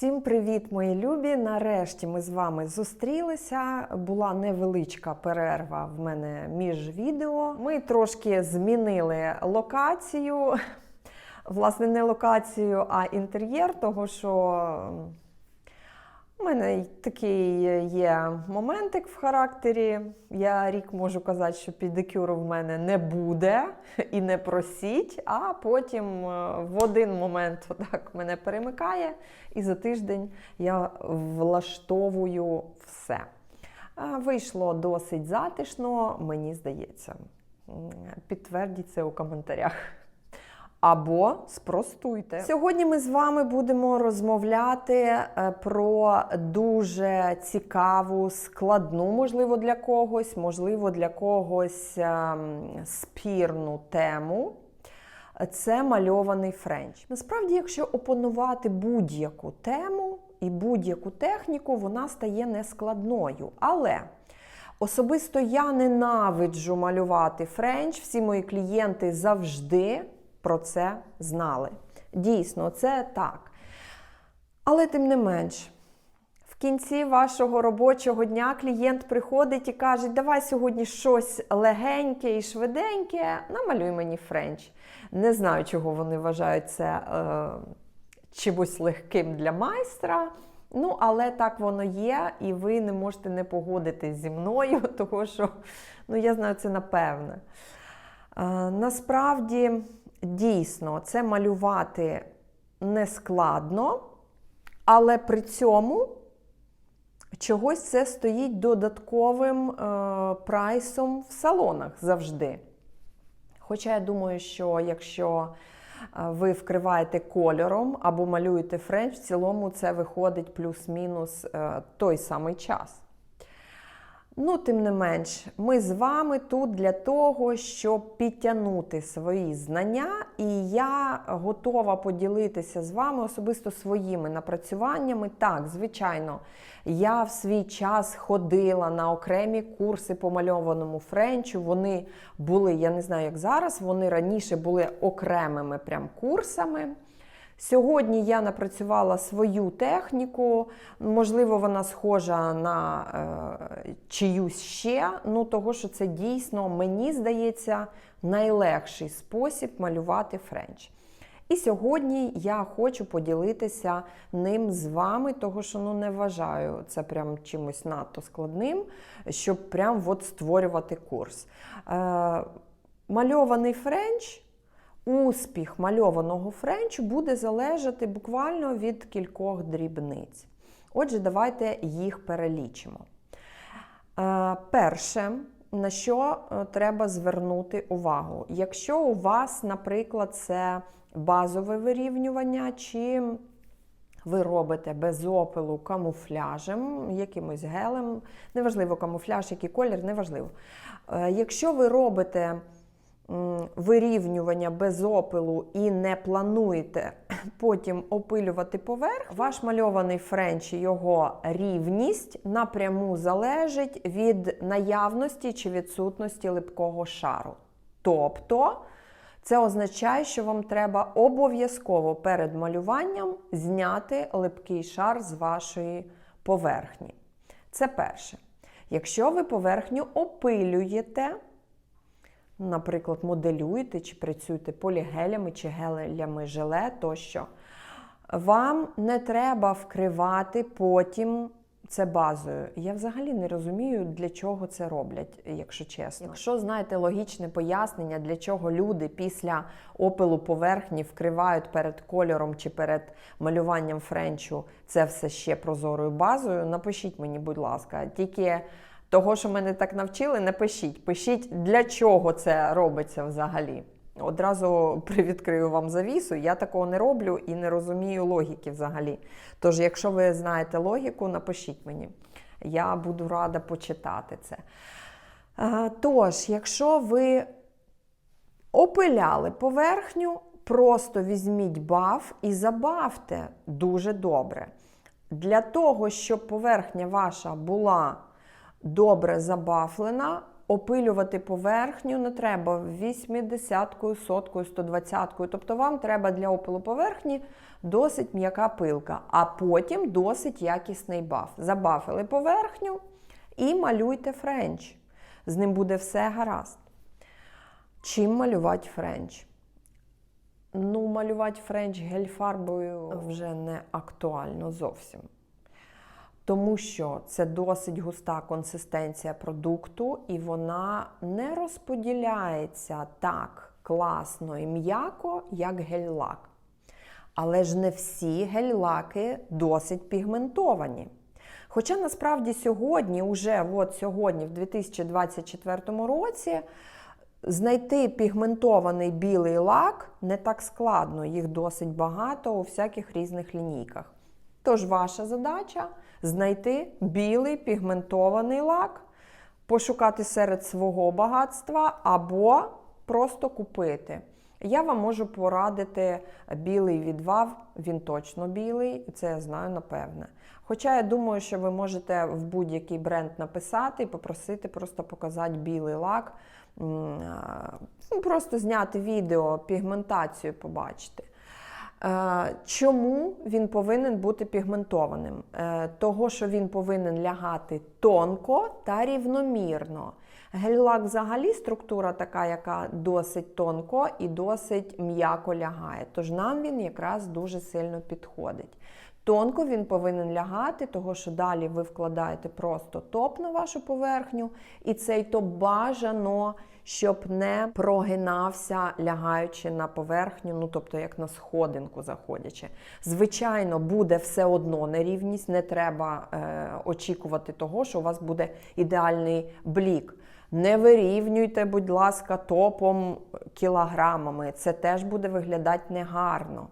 Всім привіт, мої любі! Нарешті ми з вами зустрілися. Була невеличка перерва в мене між відео. Ми трошки змінили локацію. Власне, не локацію, а інтер'єр, того що у мене такий є моментик в характері. Я рік можу казати, що педикюру в мене не буде і не просіть, а потім е, в один момент отак мене перемикає, і за тиждень я влаштовую все. Вийшло досить затишно, мені здається. Підтвердіть це у коментарях. Або спростуйте. Сьогодні ми з вами будемо розмовляти е, про дуже цікаву, складну, можливо, для когось, можливо, для когось ем, спірну тему. Це мальований френч. Насправді, якщо опанувати будь-яку тему і будь-яку техніку, вона стає нескладною. Але особисто я ненавиджу малювати френч. Всі мої клієнти завжди про це знали. Дійсно, це так. Але тим не менш, в кінці вашого робочого дня клієнт приходить і каже: давай сьогодні щось легеньке і швиденьке, намалюй мені френч. Не знаю, чого вони вважають це е, чимось легким для майстра. Ну, але так воно є, і ви не можете не погодитись зі мною, тому що ну, я знаю це напевне. Е, насправді, дійсно, це малювати не складно, але при цьому чогось це стоїть додатковим е, прайсом в салонах завжди. Хоча я думаю, що якщо е, ви вкриваєте кольором або малюєте френч, в цілому це виходить плюс-мінус той самий час. Ну, тим не менш, ми з вами тут для того, щоб підтягнути свої знання, і я готова поділитися з вами особисто своїми напрацюваннями. Так, звичайно, я в свій час ходила на окремі курси по мальованому френчу. Вони були, я не знаю, як зараз, вони раніше були окремими прям курсами. Сьогодні я напрацювала свою техніку, можливо, вона схожа на е, чиюсь ще, ну того, що це дійсно, мені здається, найлегший спосіб малювати френч. І сьогодні я хочу поділитися ним з вами, того що ну не вважаю це прям чимось надто складним, щоб прям от створювати курс. Е, мальований френч. Успіх мальованого френчу буде залежати буквально від кількох дрібниць. Отже, давайте їх перелічимо. Е, Перше, на що е, треба звернути увагу. Якщо у вас, наприклад, це базове вирівнювання, чи ви робите без опилу камуфляжем, якимось гелем, неважливо камуфляж, який колір, неважливо. Е, Якщо ви робите вирівнювання без опилу і не плануєте потім опилювати поверх, ваш мальований френч і його рівність напряму залежить від наявності чи відсутності липкого шару. Тобто, це означає, що вам треба обов'язково перед малюванням зняти липкий шар з вашої поверхні. Це перше. Якщо ви поверхню опилюєте, наприклад, моделюєте чи працюєте полігелями чи гелями желе тощо, вам не треба вкривати потім це базою. Я взагалі не розумію, для чого це роблять, якщо чесно. Якщо знаєте логічне пояснення, для чого люди після опилу поверхні вкривають перед кольором чи перед малюванням френчу це все ще прозорою базою, напишіть мені, будь ласка, тільки. Того, що мене так навчили, не пишіть. Пишіть, для чого це робиться взагалі. Одразу привідкрию вам завісу, я такого не роблю і не розумію логіки взагалі. Тож, якщо ви знаєте логіку, напишіть мені. Я буду рада почитати це. Е, Тож, якщо ви опиляли поверхню, просто візьміть баф і забавте дуже добре. Для того, щоб поверхня ваша була добре забафлена, опилювати поверхню не треба 80-кою, соткою, 120-кою. Тобто вам треба для опилу поверхні досить м'яка пилка, а потім досить якісний баф. Забафили поверхню і малюйте френч. З ним буде все гаразд. Чим малювати френч? Ну, малювати френч гель-фарбою вже не актуально зовсім. Тому що це досить густа консистенція продукту, і вона не розподіляється так класно і м'яко, як гель-лак. Але ж не всі гель-лаки досить пігментовані. Хоча насправді сьогодні, уже от сьогодні, в 2024 році, знайти пігментований білий лак не так складно, їх досить багато у всяких різних лінійках. Тож ваша задача знайти білий пігментований лак, пошукати серед свого багатства або просто купити. Я вам можу порадити білий відвав, він точно білий, це я знаю напевне. Хоча я думаю, що ви можете в будь-який бренд написати і попросити просто показати білий лак, ну, просто зняти відео, пігментацію побачити. Е, Чому він повинен бути пігментованим? Е, Того, що він повинен лягати тонко та рівномірно. Гель-лак взагалі структура така, яка досить тонко і досить м'яко лягає. Тож нам він якраз дуже сильно підходить. Тонко він повинен лягати, того що далі ви вкладаєте просто топ на вашу поверхню, і цей топ бажано, щоб не прогинався, лягаючи на поверхню, ну тобто як на сходинку заходячи. Звичайно, буде все одно нерівність, не треба е, очікувати того, що у вас буде ідеальний блік. Не вирівнюйте, будь ласка, топом кілограмами. Це теж буде виглядати негарно.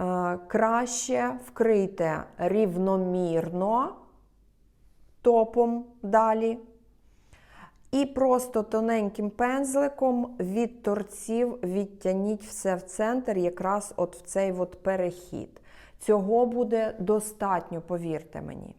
Е, краще вкрийте рівномірно топом далі. І просто тоненьким пензликом від торців відтяніть все в центр, якраз от в цей от перехід. Цього буде достатньо, повірте мені.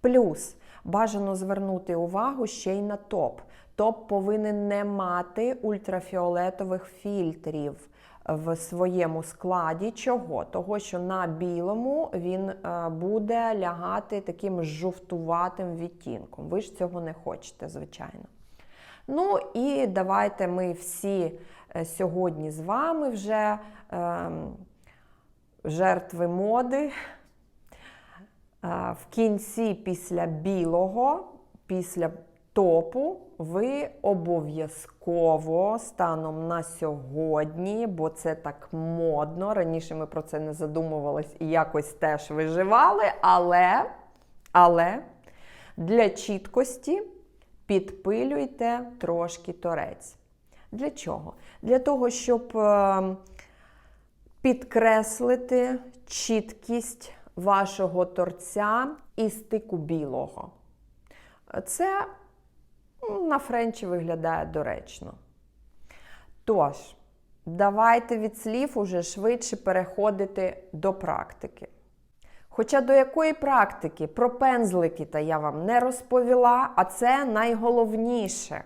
Плюс бажано звернути увагу ще й на топ. Топ повинен не мати ультрафіолетових фільтрів в своєму складі. Чого? Того, що на білому він е, буде лягати таким жовтуватим відтінком. Ви ж цього не хочете, звичайно. Ну і давайте ми всі е, сьогодні з вами вже е, жертви моди. Е, в кінці після білого, після топу, ви обов'язково станом на сьогодні, бо це так модно. Раніше ми про це не задумувались і якось теж виживали, але, але для чіткості підпилюйте трошки торець. Для чого? Для того, щоб е, підкреслити чіткість вашого торця і стику білого. Це на френчі виглядає доречно. Тож, давайте від слів уже швидше переходити до практики. Хоча до якої практики про пензлики та я вам не розповіла, а це найголовніше.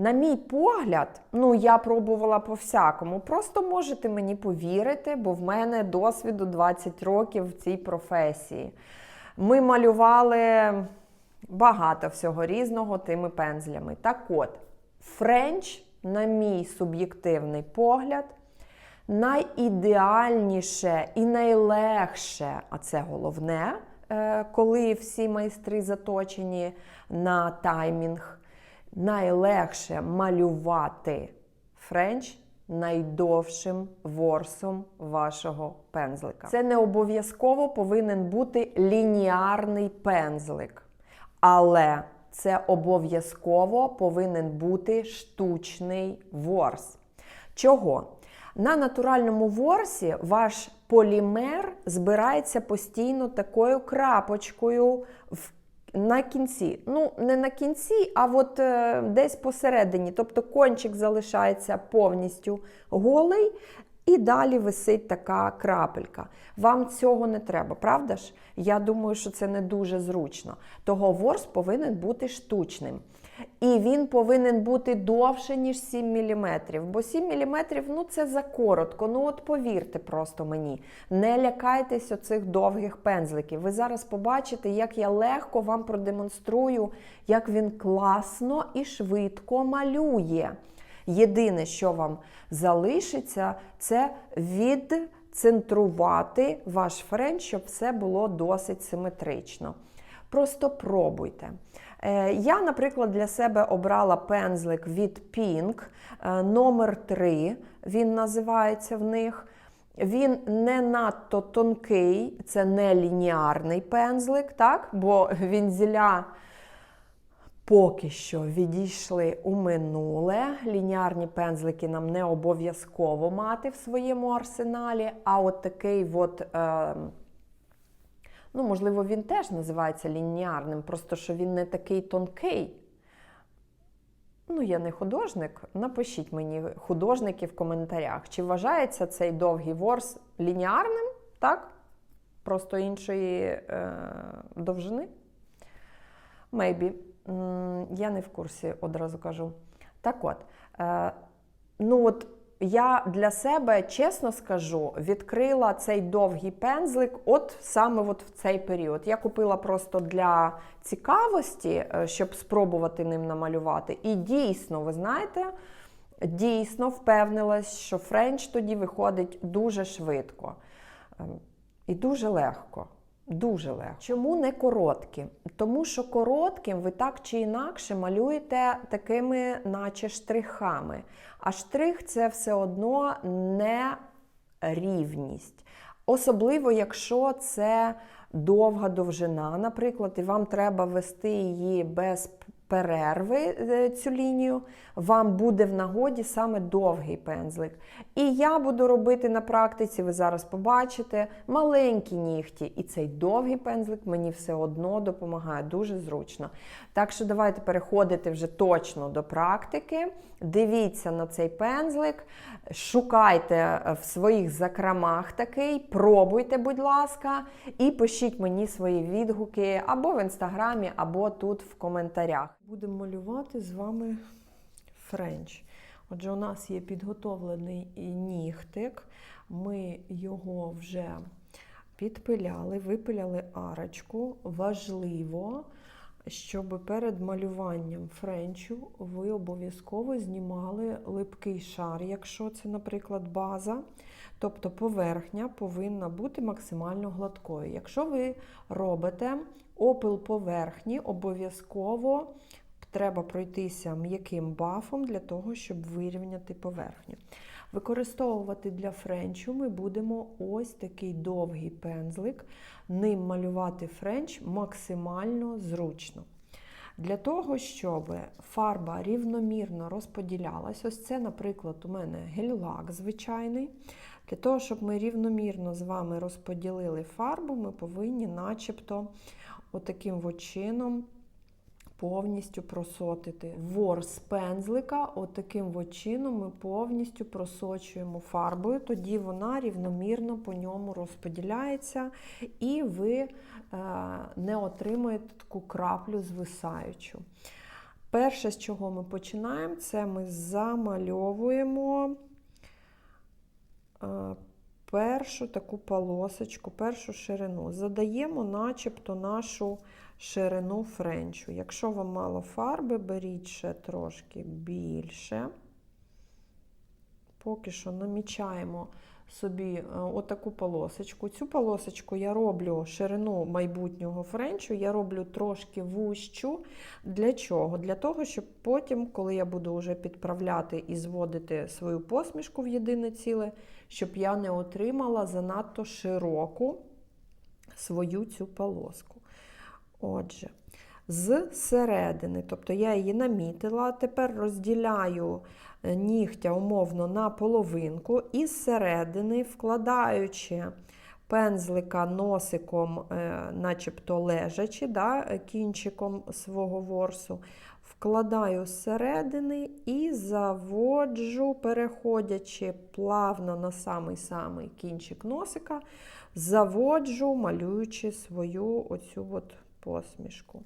На мій погляд, ну я пробувала по-всякому. Просто можете мені повірити, бо в мене досвіду 20 років в цій професії. Ми малювали багато всього різного тими пензлями. Так от, френч, на мій суб'єктивний погляд, найідеальніше і найлегше, а це головне, е, коли всі майстри заточені на таймінг, найлегше малювати френч найдовшим ворсом вашого пензлика. Це не обов'язково повинен бути лініарний пензлик, але це обов'язково повинен бути штучний ворс. Чого? На натуральному ворсі ваш полімер збирається постійно такою крапочкою в, на кінці. Ну, не на кінці, а от е, десь посередині. Тобто кончик залишається повністю голий, І далі висить така крапелька. Вам цього не треба, правда ж? Я думаю, що це не дуже зручно. Того ворс повинен бути штучним. І він повинен бути довше, ніж 7 мм. Бо 7 мм ну, це закоротко. Ну от повірте просто мені. Не лякайтесь оцих довгих пензликів. Ви зараз побачите, як я легко вам продемонструю, як він класно і швидко малює. Єдине, що вам залишиться, це відцентрувати ваш френч, щоб все було досить симетрично. Просто пробуйте. Е, Я, наприклад, для себе обрала пензлик від Pink е, номер 3 він називається в них. Він не надто тонкий, це не лініарний пензлик, так? бо вінзіля поки що відійшли у минуле. Лініарні пензлики нам не обов'язково мати в своєму арсеналі. А от такий от. Е, Ну, можливо, він теж називається лініарним, просто що він не такий тонкий. Ну, я не художник. Напишіть мені, художники, в коментарях, чи вважається цей довгий ворс лініарним, так? Просто іншої е, довжини? Maybe. Я не в курсі, одразу кажу. Так от, е, ну от я для себе, чесно скажу, відкрила цей довгий пензлик от саме от в цей період. Я купила просто для цікавості, е, щоб спробувати ним намалювати. І дійсно, ви знаєте, дійсно впевнилась, що френч тоді виходить дуже швидко Ем, і дуже легко. Дуже легко. Чому не короткі? Тому що коротким ви так чи інакше малюєте такими, наче штрихами. А штрих це все одно не рівність. Особливо, якщо це довга довжина, наприклад, і вам треба вести її без перерви е, цю лінію, вам буде в нагоді саме довгий пензлик. І я буду робити на практиці, ви зараз побачите, маленькі нігті. І цей довгий пензлик мені все одно допомагає дуже зручно. Так що давайте переходити вже точно до практики. Дивіться на цей пензлик, шукайте е, в своїх закромах такий, пробуйте, будь ласка, і пишіть мені свої відгуки або в інстаграмі, або тут в коментарях. Будемо малювати з вами френч. Отже, у нас є підготовлений нігтик, ми його вже підпиляли, випиляли арочку. Важливо, щоб перед малюванням френчу ви обов'язково знімали липкий шар, якщо це, наприклад, база. Тобто поверхня повинна бути максимально гладкою. Якщо ви робите опил поверхні, обов'язково треба пройтися м'яким бафом для того, щоб вирівняти поверхню. Використовувати для френчу ми будемо ось такий довгий пензлик. Ним малювати френч максимально зручно. Для того, щоб фарба рівномірно розподілялась, ось це, наприклад, у мене гель-лак звичайний. Для того, щоб ми рівномірно з вами розподілили фарбу, ми повинні начебто отаким от чином повністю просотити. Ворс пензлика, отаким от чином ми повністю просочуємо фарбою, тоді вона рівномірно по ньому розподіляється, і ви е, не отримуєте таку краплю звисаючу. Перше, з чого ми починаємо, це ми замальовуємо першу таку полосочку, першу ширину. Задаємо начебто нашу ширину френчу. Якщо вам мало фарби, беріть ще трошки більше. Поки що намічаємо собі е, отаку полосочку. Цю полосочку я роблю ширину майбутнього френчу, я роблю трошки вущу. Для чого? Для того, щоб потім, коли я буду вже підправляти і зводити свою посмішку в єдине ціле, щоб я не отримала занадто широку свою цю полоску. Отже, з середини, тобто я її намітила, тепер розділяю нігтя умовно на половинку, і з середини, вкладаючи пензлика носиком, е, начебто лежачи, да, кінчиком свого ворсу, вкладаю зсередини і заводжу, переходячи плавно на самий-самий кінчик носика, заводжу, малюючи свою оцю от посмішку.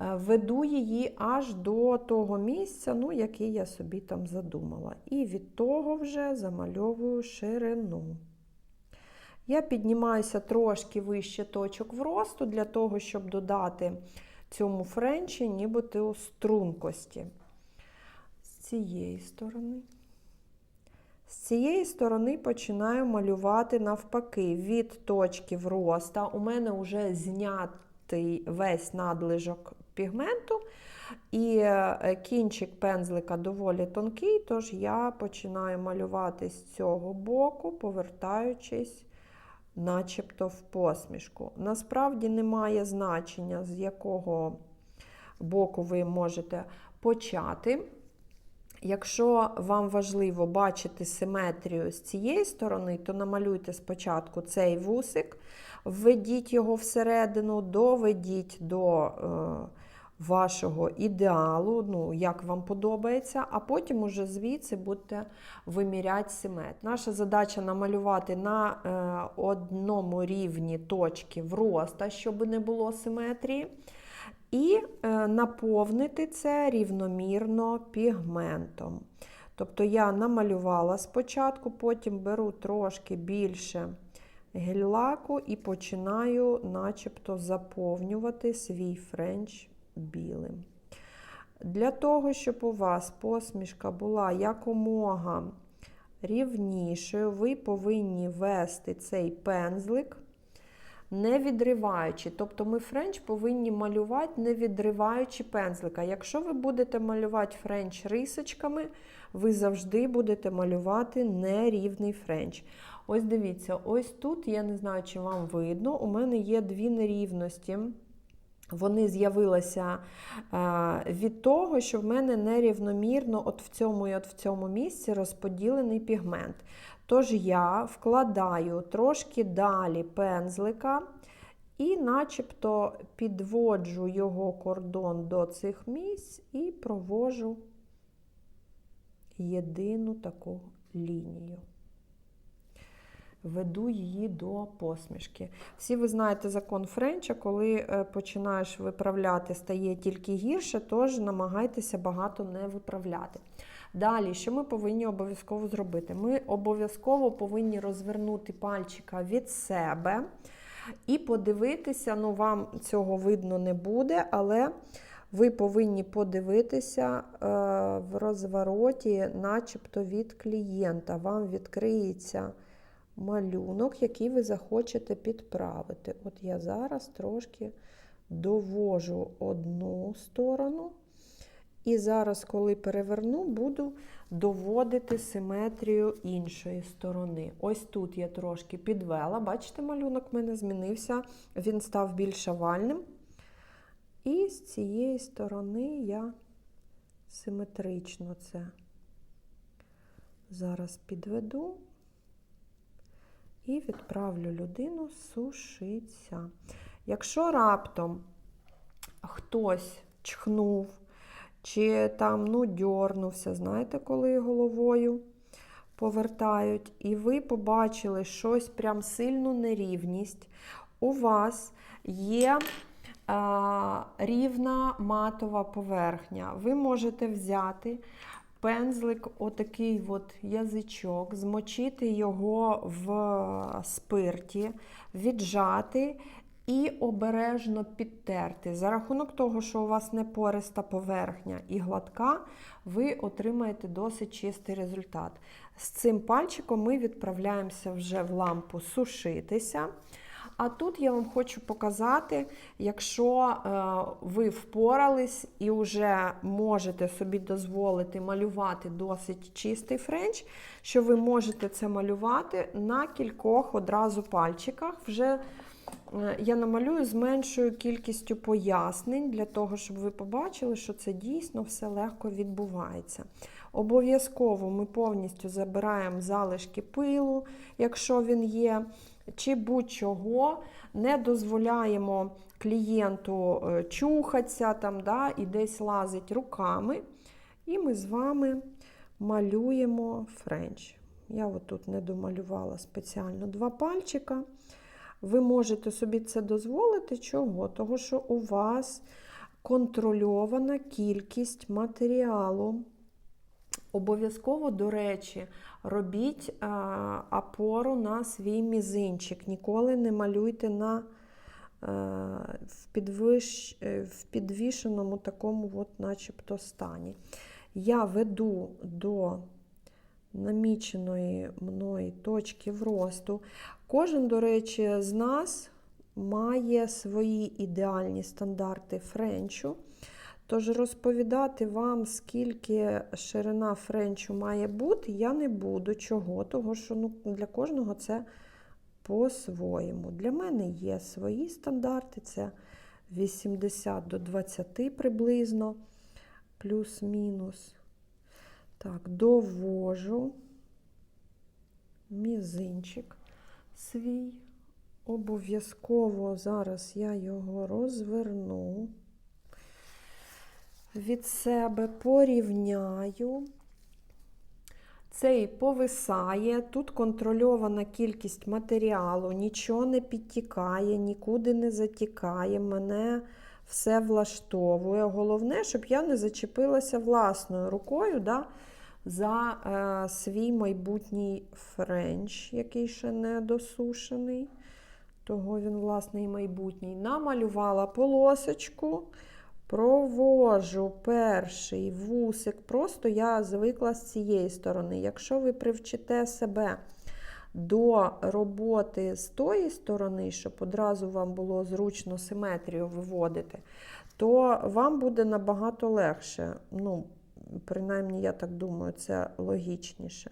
Е, Веду її аж до того місця, ну, який я собі там задумала. І від того вже замальовую ширину. Я піднімаюся трошки вище точок вросту для того, щоб додати цьому френчі нібито стрункості. З цієї сторони. З цієї сторони починаю малювати навпаки від точки вроста. У мене вже знятий весь надлишок пігменту, і е, кінчик пензлика доволі тонкий, тож я починаю малювати з цього боку, повертаючись начебто в посмішку. Насправді немає значення, з якого боку ви можете почати. Якщо вам важливо бачити симетрію з цієї сторони, то намалюйте спочатку цей вусик, введіть його всередину, доведіть до е, вашого ідеалу, ну, як вам подобається, а потім уже звідси будете виміряти симетрію. Наша задача намалювати на е, одному рівні точки вроста, щоб не було симетрії. І е, наповнити це рівномірно пігментом. Тобто я намалювала спочатку, потім беру трошки більше гель-лаку і починаю начебто заповнювати свій френч білим. Для того, щоб у вас посмішка була якомога рівнішою, ви повинні ввести цей пензлик не відриваючи. Тобто ми френч повинні малювати, не відриваючи пензлика. Якщо ви будете малювати френч рисочками, ви завжди будете малювати нерівний френч. Ось дивіться, ось тут, я не знаю, чи вам видно, у мене є дві нерівності. Вони з'явилися від того, що в мене нерівномірно от в цьому і от в цьому місці розподілений пігмент. Тож я вкладаю трошки далі пензлика і начебто підводжу його кордон до цих місць і провожу єдину таку лінію. Веду її до посмішки. Всі ви знаєте закон Френча, коли е, починаєш виправляти, стає тільки гірше, тож намагайтеся багато не виправляти. Далі, що ми повинні обов'язково зробити? Ми обов'язково повинні розвернути пальчика від себе і подивитися, ну вам цього видно не буде, але ви повинні подивитися е, в розвороті, начебто від клієнта. Вам відкриється малюнок, який ви захочете підправити. От я зараз трошки довожу одну сторону. І зараз, коли переверну, буду доводити симетрію іншої сторони. Ось тут я трошки підвела. Бачите, малюнок в мене змінився, він став більш овальним. І з цієї сторони я симетрично це зараз підведу і відправлю людину сушитися. Якщо раптом хтось чхнув, чи там ну, дьорнувся, знаєте, коли головою повертають, і ви побачили щось прям сильну нерівність, у вас є рівна матова поверхня. Ви можете взяти пензлик, отакий от язичок, змочити його в спирті, віджати і обережно підтерти. За рахунок того, що у вас не пориста поверхня і гладка, ви отримаєте досить чистий результат. З цим пальчиком ми відправляємося вже в лампу сушитися. А тут я вам хочу показати, якщо е, ви впорались і вже можете собі дозволити малювати досить чистий френч, що ви можете це малювати на кількох одразу пальчиках. Вже Е, я намалюю з меншою кількістю пояснень, для того, щоб ви побачили, що це дійсно все легко відбувається. Обов'язково ми повністю забираємо залишки пилу, якщо він є. Чи будь-чого, не дозволяємо клієнту е, чухатися там, да, і десь лазить руками. І ми з вами малюємо френч. Я отут не домалювала спеціально два пальчика. Ви можете собі це дозволити. Чого? Того, що у вас контрольована кількість матеріалу. Обов'язково, до речі, робіть опору на свій мізинчик. Ніколи не малюйте на а, в, підвищ, е, в підвішеному такому, от, начебто, стані. Я веду до наміченої мною точки вросту. Кожен, до речі, з нас має свої ідеальні стандарти френчу. Тож розповідати вам, скільки ширина френчу має бути, я не буду. Чого? Того, що ну, для кожного це по-своєму. Для мене є свої стандарти, це 80 до 20 приблизно, плюс-мінус. Так, довожу мізинчик свій. Обов'язково зараз я його розверну від себе порівняю. Цей повисає, тут контрольована кількість матеріалу, нічого не підтікає, нікуди не затікає. Мене все влаштовує. Головне, щоб я не зачепилася власною рукою да, за е, свій майбутній френч, який ще не досушений. Того він, власне, і майбутній. Намалювала полосочку. Провожу перший вусик, просто я звикла з цієї сторони. Якщо ви привчите себе до роботи з тої сторони, щоб одразу вам було зручно симетрію виводити, то вам буде набагато легше. Ну, принаймні, я так думаю, це логічніше.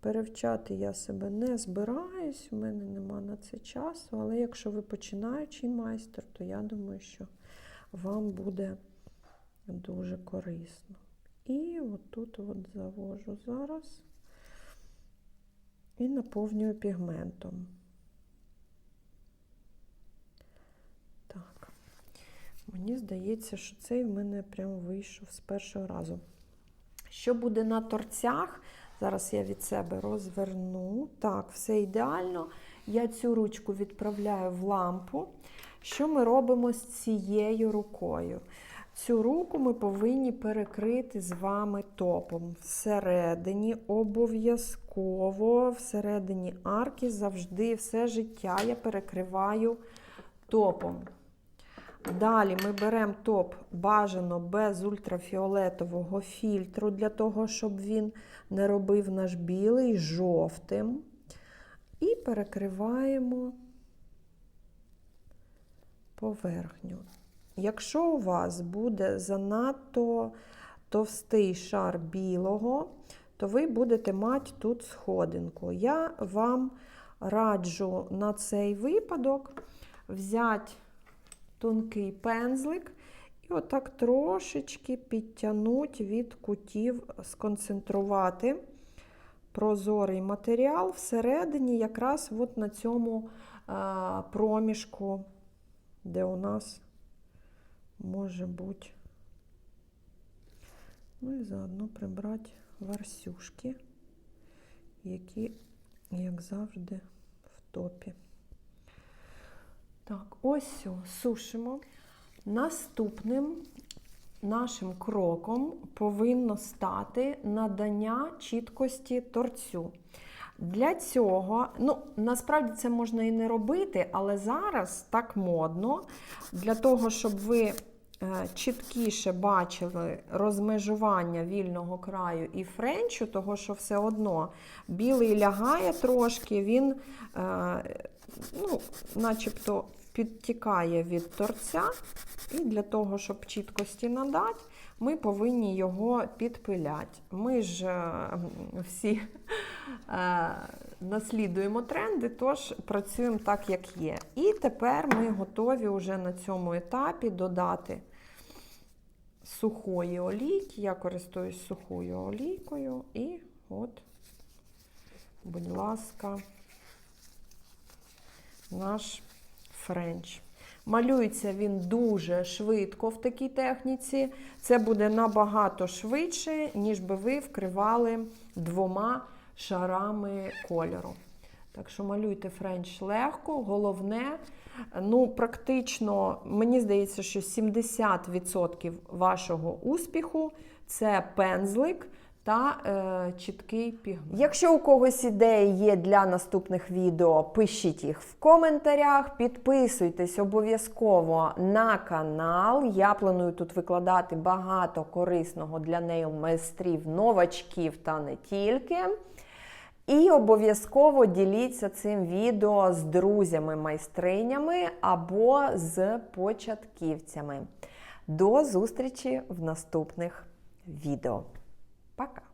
Перевчати я себе не збираюсь, у мене нема на це часу, але якщо ви починаючий майстер, то я думаю, що вам буде дуже корисно. І отут от завожу зараз і наповнюю пігментом. Так, мені здається, що цей в мене прям вийшов з першого разу. Що буде на торцях? Зараз я від себе розверну. Так, все ідеально. Я цю ручку відправляю в лампу. Що ми робимо з цією рукою? Цю руку ми повинні перекрити з вами топом. Всередині обов'язково, всередині арки завжди все життя я перекриваю топом. Далі ми беремо топ бажано без ультрафіолетового фільтру, для того, щоб він не робив наш білий жовтим. І перекриваємо поверхню. Якщо у вас буде занадто товстий шар білого, то ви будете мати тут сходинку. Я вам раджу на цей випадок взяти тонкий пензлик і отак трошечки підтягнути від кутів, сконцентрувати прозорий матеріал всередині, якраз от на цьому проміжку, де у нас може бути. Ну і заодно прибрати варсюшки, які, як завжди, в топі. Так, ось сушимо. Наступним нашим кроком повинно стати надання чіткості торцю. Для цього, ну, насправді це можна і не робити, але зараз так модно, для того, щоб ви е, чіткіше бачили розмежування вільного краю і френчу, того що все одно білий лягає трошки, він е, ну, начебто підтікає від торця, і для того, щоб чіткості надати, ми повинні його підпиляти. Ми ж е, всі е, наслідуємо тренди, тож працюємо так, як є. І тепер ми готові вже на цьому етапі додати сухої олійки. Я користуюсь сухою олійкою, і от, будь ласка, наш френч. Малюється він дуже швидко в такій техніці. Це буде набагато швидше, ніж би ви вкривали двома шарами кольору. Так що малюйте френч легко. Головне, ну, практично, мені здається, що 70% вашого успіху це пензлик та е, чіткий пігмент. Якщо у когось ідеї є для наступних відео, пишіть їх в коментарях, підписуйтесь обов'язково на канал. Я планую тут викладати багато корисного для нейл майстрів, новачків та не тільки. І обов'язково діліться цим відео з друзями-майстринями або з початківцями. До зустрічі в наступних відео. Пока!